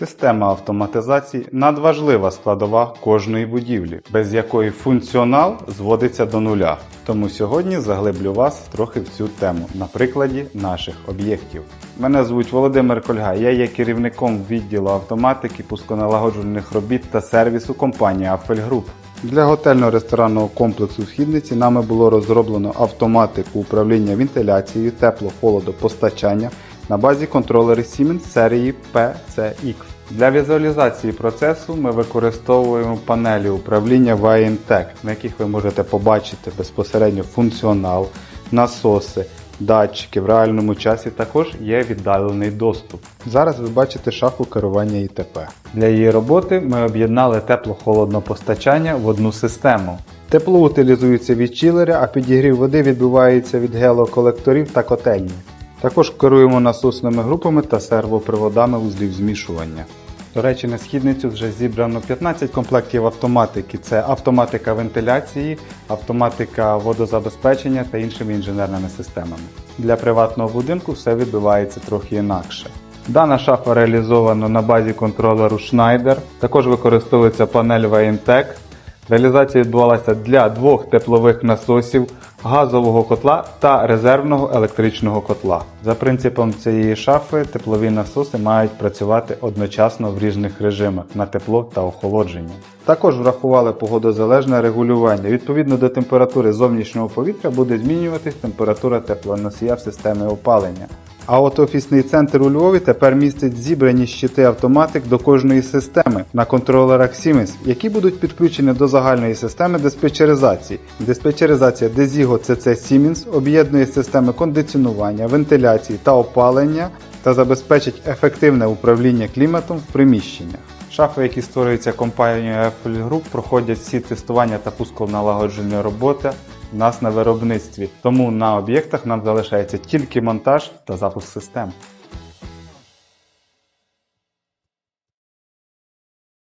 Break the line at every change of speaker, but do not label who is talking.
Система автоматизації надважлива складова кожної будівлі, без якої функціонал зводиться до нуля. Тому сьогодні заглиблю вас трохи в цю тему на прикладі наших об'єктів. Мене звуть Володимир Кольга, я є керівником відділу автоматики, пусконалагоджувальних робіт та сервісу компанії Афель Груп. Для готельно-ресторанного комплексу Східниці нами було розроблено автоматику управління вентиляцією, тепло-холодопостачання на базі контролерів Siemens серії PCX. Для візуалізації процесу ми використовуємо панелі управління Vintech, на яких ви можете побачити безпосередньо функціонал, насоси, датчики в реальному часі також є віддалений доступ. Зараз ви бачите шафу керування ІТП. Для її роботи ми об'єднали тепло-холодне постачання в одну систему. Тепло утилізується від чилеря, а підігрів води відбувається від гелоколекторів та котельні. Також керуємо насосними групами та сервоприводами вузлів змішування. До речі, на східницю вже зібрано 15 комплектів автоматики. Це автоматика вентиляції, автоматика водозабезпечення та іншими інженерними системами. Для приватного будинку все відбувається трохи інакше. Дана шафа реалізована на базі контролеру Schneider. Також використовується панель Vintec. Реалізація відбувалася для двох теплових насосів, газового котла та резервного електричного котла. За принципом цієї шафи теплові насоси мають працювати одночасно в різних режимах на тепло та охолодження. Також врахували погодозалежне регулювання. Відповідно до температури зовнішнього повітря буде змінюватись температура теплоносія в системі опалення. А от офісний центр у Львові тепер містить зібрані щити автоматик до кожної системи на контролерах Siemens, які будуть підключені до загальної системи диспетчеризації. Диспетчеризація Desigo CC Siemens об'єднує системи кондиціонування, вентиляції та опалення та забезпечить ефективне управління кліматом в приміщеннях. Шафи, які створюються компанією Apple Group, проходять всі тестування та пусконалагодження роботи у нас на виробництві. Тому на об'єктах нам залишається тільки монтаж та запуск систем.